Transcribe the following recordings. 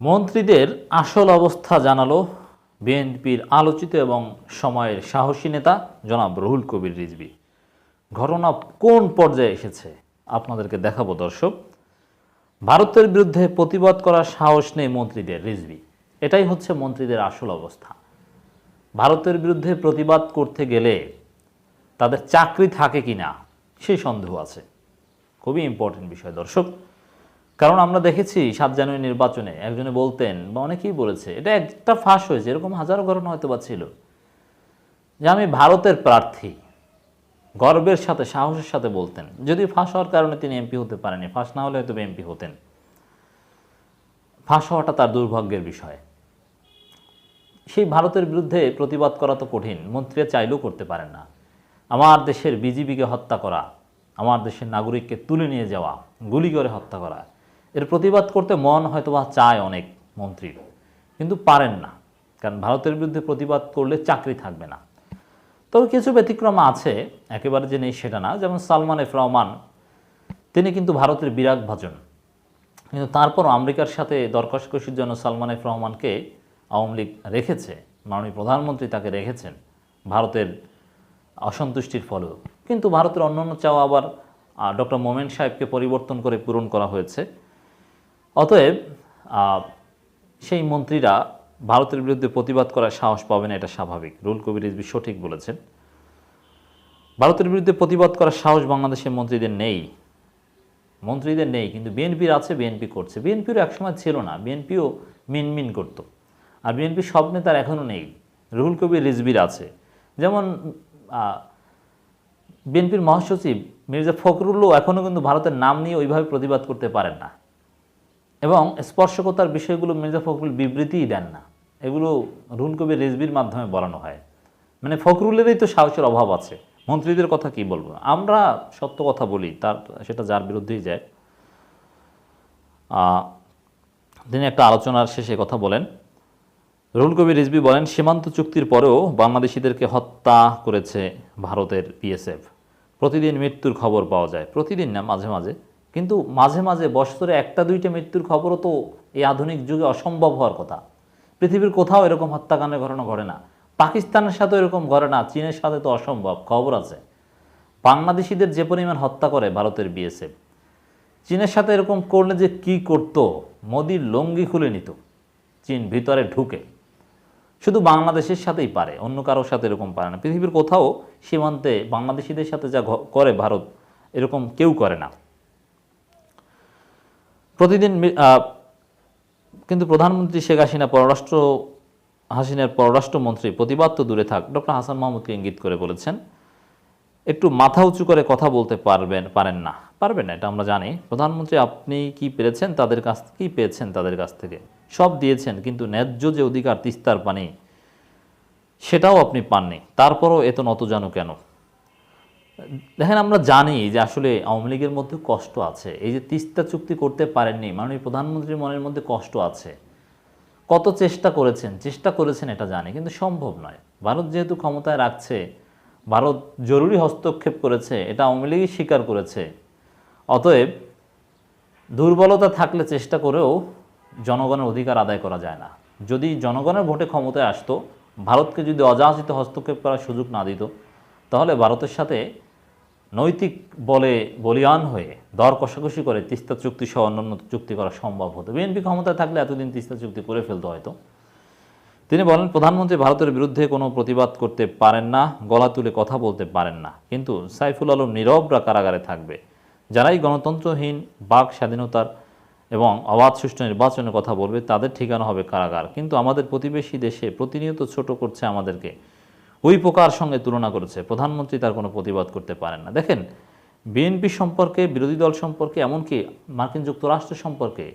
মন্ত্রীদের আসল অবস্থা জানালো বিএনপির আলোচিত এবং সময়ের সাহসী নেতা জনাব রুহুল কবির রিজভি। ঘটনা কোন পর্যায়ে এসেছে আপনাদেরকে দেখাবো দর্শক। ভারতের বিরুদ্ধে প্রতিবাদ করার সাহস নেই মন্ত্রীদের রিজভি। এটাই হচ্ছে মন্ত্রীদের আসল অবস্থা। ভারতের বিরুদ্ধে প্রতিবাদ করতে গেলে তাদের চাকরি থাকে কি না সেই সন্দেহ আছে। খুবই ইম্পর্টেন্ট বিষয় দর্শক। কারণ আমরা দেখেছি সাত জানুয়ারি নির্বাচনে একজনে বলতেন, বা অনেকেই বলেছে, এটা একটা ফাঁস হয়েছে, এরকম হাজারো ঘটনা হয়তো বা ছিল। যে আমি ভারতের প্রার্থী, গর্বের সাথে, সাহসের সাথে বলতেন, যদি ফাঁস হওয়ার কারণে তিনি এমপি হতে পারেনি, ফাঁস না হলে হয়তো এমপি হতেন। ফাঁস হওয়াটা তার দুর্ভাগ্যের বিষয়। সেই ভারতের বিরুদ্ধে প্রতিবাদ করা তো কঠিন, মন্ত্রীরা চাইলেও করতে পারেন না। আমার দেশের বিজিবিকে হত্যা করা, আমার দেশের নাগরিককে তুলে নিয়ে যাওয়া, গুলি করে হত্যা করা এর প্রতিবাদ করতে মন হয়তো বা চায় অনেক মন্ত্রীর, কিন্তু পারেন না, কারণ ভারতের বিরুদ্ধে প্রতিবাদ করলে চাকরি থাকবে না। তবে কিছু ব্যতিক্রম আছে, একেবারে যে নেই সেটা না। যেমন সালমান এফ রহমান, তিনি কিন্তু ভারতের বিরাট ভাজন। কিন্তু তারপরও আমেরিকার সাথে দর কষকষির জন্য সালমান এফ রহমানকে আওয়ামী লীগ রেখেছে, মাননীয় প্রধানমন্ত্রী তাকে রেখেছেন ভারতের অসন্তুষ্টির ফলেও। কিন্তু ভারতের অন্যান্য চাওয়া আবার ডক্টর মোমেন সাহেবকে পরিবর্তন করে পূরণ করা হয়েছে। অতএব সেই মন্ত্রীরা ভারতের বিরুদ্ধে প্রতিবাদ করার সাহস পাবে না, এটা স্বাভাবিক। রুল কবির রিজভী সঠিক বলেছেন। ভারতের বিরুদ্ধে প্রতিবাদ করার সাহস বাংলাদেশের মন্ত্রীদের নেই। মন্ত্রীদের নেই, কিন্তু বিএনপির আছে, বিএনপি করছে। বিএনপিরও একসময় ছিল না, বিএনপিও মিনমিন করতো। আর বিএনপির সব নেতার এখনও নেই। রুহুল কবির রিজবির আছে। যেমন বিএনপির মহাসচিব মির্জা ফখরুল্লাহ এখনও কিন্তু ভারতের নাম নিয়ে ওইভাবে প্রতিবাদ করতে পারেন না। এবং স্পর্শকতার বিষয়গুলো মির্জা ফখরুল বিবৃতিই দেন না। এগুলো রুহুল কবির রিজবির মাধ্যমে বলানো হয়। মানে ফখরুলেরই তো সাহসের অভাব আছে। মন্ত্রীদের কথা কি বলব? আমরা সত্য কথা বলি, তার, সেটা যার বিরুদ্ধেই যায়। তিনি একটা আলোচনার শেষে কথা বলেন। রুহুল কবির রিজবি বলেন, সীমান্ত চুক্তির পরেও বাংলাদেশিদেরকে হত্যা করেছে ভারতের বিএসএফ প্রতিদিন মৃত্যুর খবর পাওয়া যায়। প্রতিদিন না, মাঝে মাঝে। কিন্তু মাঝে মাঝে বছরে একটা দুইটা মৃত্যুর খবরও তো এই আধুনিক যুগে অসম্ভব হওয়ার কথা। পৃথিবীর কোথাও এরকম হত্যাকাণ্ডের ঘটনা ঘটে না। পাকিস্তানের সাথে এরকম ঘটে না, চীনের সাথে তো অসম্ভব, খবর আছে। বাংলাদেশিদের যে পরিমাণ হত্যা করে ভারতের বিএসএফ চীনের সাথে এরকম করলে যে কি করতো, মোদির লঙ্গি খুলে নিত, চীন ভিতরে ঢুকে। শুধু বাংলাদেশের সাথেই পারে, অন্য কারোর সাথে এরকম পারে না। পৃথিবীর কোথাও সীমান্তে বাংলাদেশিদের সাথে যা করে ভারত, এরকম কেউ করে না। প্রতিদিন কিন্তু প্রধানমন্ত্রী শেখ হাসিনা, পররাষ্ট্র হাসিনার পররাষ্ট্রমন্ত্রী, প্রতিবাদ তো দূরে থাক, ডক্টর হাসান মাহমুদকে ইঙ্গিত করে বলেছেন, একটু মাথা উঁচু করে কথা বলতে পারবেন, পারেন না। পারবেন না, এটা আমরা জানি। প্রধানমন্ত্রী, আপনি কি পেরেছেন তাদের কাছ, কি পেয়েছেন তাদের কাছ থেকে? সব দিয়েছেন, কিন্তু ন্যায্য যে অধিকার, তিস্তার পানি, সেটাও আপনি পাননি। তারপরও এত নত জানো কেন? দেখেন, আমরা জানি যে আসলে আওয়ামী লীগের মধ্যে কষ্ট আছে। এই যে তিস্তা চুক্তি করতে পারেননি, মাননীয় প্রধানমন্ত্রীর মনের মধ্যে কষ্ট আছে। কত চেষ্টা করেছেন? চেষ্টা করেছেন এটা জানি, কিন্তু সম্ভব নয়। ভারত যেহেতু ক্ষমতায় রাখছে, ভারত জরুরি হস্তক্ষেপ করেছে, এটা আওয়ামী লীগই স্বীকার করেছে। অতএব দুর্বলতা থাকলে চেষ্টা করেও জনগণের অধিকার আদায় করা যায় না। যদি জনগণের ভোটে ক্ষমতায় আসতো, ভারতকে যদি অযাচিত হস্তক্ষেপ করার সুযোগ না দিত, তাহলে ভারতের সাথে নৈতিক বলে বলিয়ান হয়ে দর কষাকষি করে তিস্তা চুক্তি সহ অন্যান্য চুক্তি করা সম্ভব হতো। বিএনপি ক্ষমতায় থাকলে এতদিন তিস্তা চুক্তি করে ফেলতো হয়তো। তিনি বলেন, প্রধানমন্ত্রী ভারতের বিরুদ্ধে কোনো প্রতিবাদ করতে পারেন না, গলা তুলে কথা বলতে পারেন না। কিন্তু সাইফুল আলম নীরবরা কারাগারে থাকবে। যারাই গণতন্ত্রহীন, বাক স্বাধীনতার এবং অবাধ সুষ্ঠু নির্বাচনের কথা বলবে, তাদের ঠিকানা হবে কারাগার। কিন্তু আমাদের প্রতিবেশী দেশে প্রতিনিয়ত ছোট করছে আমাদেরকে। ওই প্রকার সঙ্গে তুলনা করেছে। প্রধানমন্ত্রী তার কোনো প্রতিবাদ করতে পারেন না। দেখেন বিএনপি সম্পর্কে, বিরোধী দল সম্পর্কে, এমনকি মার্কিন যুক্তরাষ্ট্র সম্পর্কে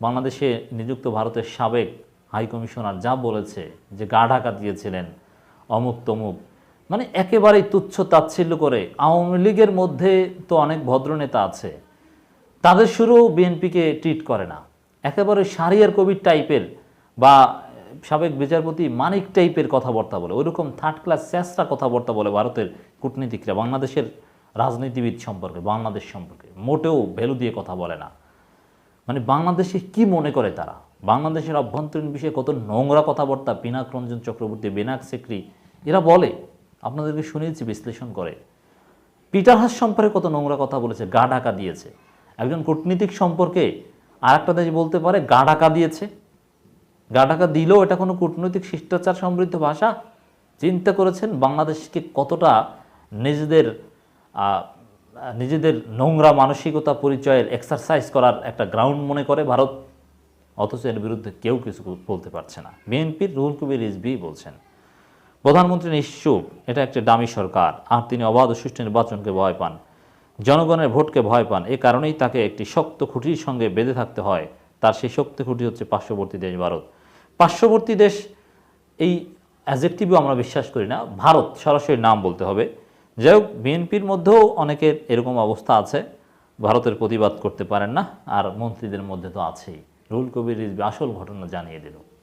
বাংলাদেশে নিযুক্ত ভারতের সাবেক হাই কমিশনার যা বলেছে যে গা ঢাকা দিয়েছিলেন অমুক তমুক মানে একেবারেই তুচ্ছ তাচ্ছিল্য করে আওয়ামী লীগের মধ্যে তো অনেক ভদ্রনেতা আছে, তাদের শুরুও বিএনপিকে ট্রিট করে না। একেবারে সারিয়ার কবির টাইপের বা সাবেক বিচারপতি মানিক টাইপের কথাবার্তা বলে, ওইরকম থার্ড ক্লাস স্যাসরা কথাবার্তা বলে ভারতের কূটনীতিকরা বাংলাদেশের রাজনীতিবিদ সম্পর্কে, বাংলাদেশ সম্পর্কে। মোটেও ভ্যালু দিয়ে কথা বলে না। মানে বাংলাদেশে কি মনে করে তারা? বাংলাদেশের অভ্যন্তরীণ বিষয়ে কত নোংরা কথাবার্তা পিনাক রঞ্জন চক্রবর্তী, বিনাক সেক্রি, এরা বলে। আপনাদেরকে শুনিয়েছি বিশ্লেষণ করে। পিটার হাস সম্পর্কে কত নোংরা কথা বলেছে, গা ঢাকা দিয়েছে। একজন কূটনীতিক সম্পর্কে আর একটা দেশ বলতে পারে, গা ঢাকা দিয়েছে। গা ঢাকা দিলেও এটা কোনো কূটনৈতিক শিষ্টাচার সমৃদ্ধ ভাষা? চিন্তা করেছেন বাংলাদেশকে কতটা নিজেদের নিজেদের নোংরা মানসিকতা পরিচয়ের এক্সারসাইজ করার একটা গ্রাউন্ড মনে করে ভারত? অথচ এর বিরুদ্ধে কেউ কিছু বলতে পারছে না। বিএনপির রুহুল কবির রিজভি বলছেন, প্রধানমন্ত্রী নিশ্চুপ, এটা একটি দামি সরকার, আর তিনি অবাধ সুষ্ঠু নির্বাচনকে ভয় পান। জনগণের ভোটকে ভয় পান, এ কারণেই তাকে একটি শক্ত খুঁটির সঙ্গে বেঁধে থাকতে হয়। তার সেই শক্ত খুঁটি হচ্ছে পার্শ্ববর্তী দেশ ভারত। পার্শ্ববর্তী দেশ, এই অ্যাজেক্টিভও আমরা বিশ্বাস করি না। ভারত সরাসরি নাম বলতে হবে। যাই হোক বিএনপির মধ্যেও অনেকের এরকম অবস্থা আছে। ভারতের প্রতিবাদ করতে পারেন না, আর মন্ত্রীদের মধ্যে তো আছেই। রুল কবির রিজবি আসল ঘটনা জানিয়ে দিল।